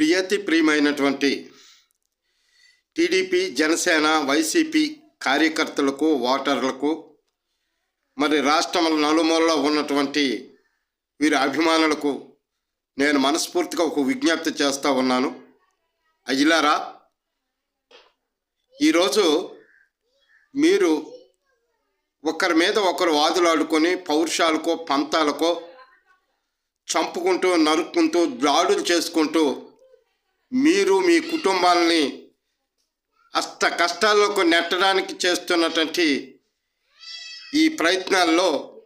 ప్రియతి ప్రియమైనటువంటి TDP Janasena YCP కార్యకర్తలకు ఓటర్లకు మరి రాష్ట్రం నలుమూలలో ఉన్నటువంటి వీరి అభిమానులకు నేను మనస్ఫూర్తిగా ఒక విజ్ఞప్తి చేస్తూ ఉన్నాను. అయ్యిలారా ఈరోజు మీరు ఒకరి మీద ఒకరు వాదులాడుకొని పౌరుషాలకో పంతాలకో చంపుకుంటూ నరుక్కుంటూ దాడులు చేసుకుంటూ మీరు మీ కుటుంబాలని అష్ట కష్టాల్లోకి నెట్టడానికి చేస్తున్నటువంటి ఈ ప్రయత్నాల్లో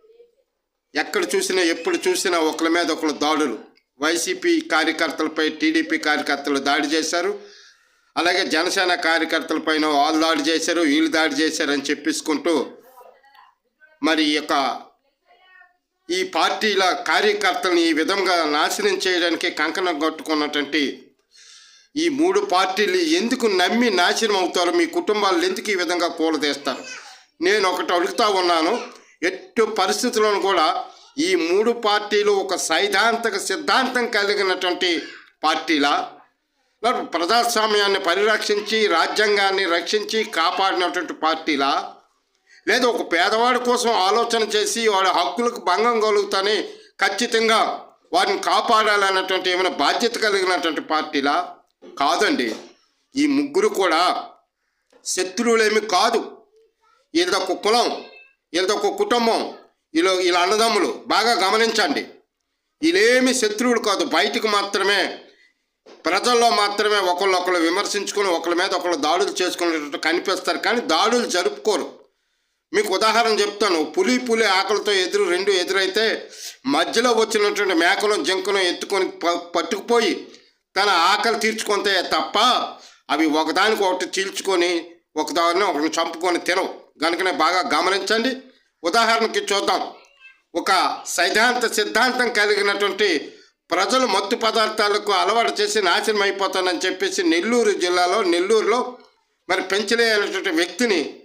ఎక్కడ చూసినా ఎప్పుడు చూసినా ఒకరి మీద ఒకరు దాడులు. వైసీపీ కార్యకర్తలపై టీడీపీ కార్యకర్తలు దాడి చేశారు. అలాగే జనసేన కార్యకర్తలపైన వాళ్ళు దాడి చేశారు వీళ్ళు దాడి చేశారు అని చెప్పేసుకుంటూ మరి ఈ యొక్క ఈ పార్టీల కార్యకర్తలను ఈ విధంగా నాశనం చేయడానికి కంకణం కట్టుకున్నటువంటి ఈ మూడు పార్టీలు ఎందుకు నమ్మి నాశనం అవుతారో? మీ కుటుంబాలు ఎందుకు ఈ విధంగా కూలదీస్తారు నేను ఒకటి అడుగుతా ఉన్నాను. ఎట్టు పరిస్థితులను కూడా ఈ మూడు పార్టీలు ఒక సైద్ధాంతిక సిద్ధాంతం కలిగినటువంటి పార్టీలా? ప్రజాస్వామ్యాన్ని పరిరక్షించి రాజ్యాంగాన్ని రక్షించి కాపాడినటువంటి పార్టీలా? లేదా ఒక పేదవాడి కోసం ఆలోచన చేసి వాడి హక్కులకు భంగం కలుగుతానే ఖచ్చితంగా వారిని కాపాడాలన్నటువంటి ఏమైనా బాధ్యత కలిగినటువంటి పార్టీలా? కాదండి. ఈ ముగ్గురు కూడా శత్రువులేమి కాదు. వీళ్ళదొక కులం వీళ్ళదొక కుటుంబం వీళ్ళు వీళ్ళ అన్నదమ్ములు. బాగా గమనించండి. వీళ్ళేమి శత్రువులు కాదు. బయటకు మాత్రమే ప్రజల్లో మాత్రమే ఒకళ్ళొకళ్ళు విమర్శించుకొని ఒకళ్ళ మీద ఒకళ్ళు దాడులు చేసుకునేటట్టు కనిపిస్తారు. కానీ దాడులు జరుపుకోరు. మీకు ఉదాహరణ చెప్తాను. పులి పులి ఆకలితో ఎదురు రెండు ఎదురైతే మధ్యలో వచ్చినటువంటి మేకలను జింకను ఎత్తుకొని ప- పట్టుకుపోయి తన ఆకలి తీర్చుకుంటే తప్ప అవి ఒకదానికి ఒకటి చీల్చుకొని ఒకదాన్ని ఒకటి చంపుకొని తినవు. కనుకనే బాగా గమనించండి. ఉదాహరణకి చూద్దాం. ఒక సైద్ధాంత సిద్ధాంతం కలిగినటువంటి ప్రజలు మత్తు పదార్థాలకు అలవాటు చేసి నాశనం అయిపోతానని చెప్పేసి నెల్లూరు జిల్లాలో నెల్లూరులో మరి పెంచలేనటువంటి వ్యక్తిని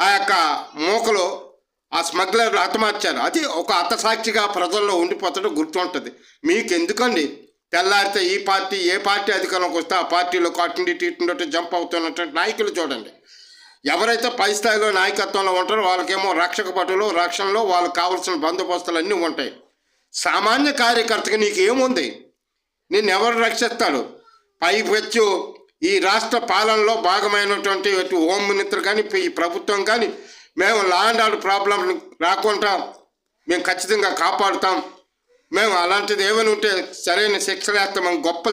ఆ యొక్క మూకలో ఆ స్మగ్లర్లు హతమార్చారు. అది ఒక హతసాక్షిగా ప్రజల్లో ఉండిపోతాడు గుర్తుంటుంది మీకు ఎందుకండి తెల్లారితే ఈ పార్టీ ఏ పార్టీ అధికారంలోకి వస్తే ఆ పార్టీలో కాటుండి టీటుండి జంప్ అవుతున్నటువంటి నాయకులు చూడండి. ఎవరైతే పై స్థాయిలో నాయకత్వంలో ఉంటారో వాళ్ళకేమో రక్షక పటులు రక్షణలో వాళ్ళకి కావాల్సిన బందోబస్తులు అన్నీ ఉంటాయి. సామాన్య కార్యకర్తకి నీకు ఏముంది నిన్ను ఎవరు రక్షిస్తాడు పైపెచ్చు ఈ రాష్ట్ర పాలనలో భాగమైనటువంటి ఇటు హోమ్ మినిస్టర్ కానీ ఈ ప్రభుత్వం కానీ మేము లా అండ్ ఆర్డర్ ప్రాబ్లం రాకుండా మేము ఖచ్చితంగా కాపాడుతాం. మేము అలాంటిది ఏమైనా ఉంటే సరైన శిక్షలు వేస్తాం గొప్ప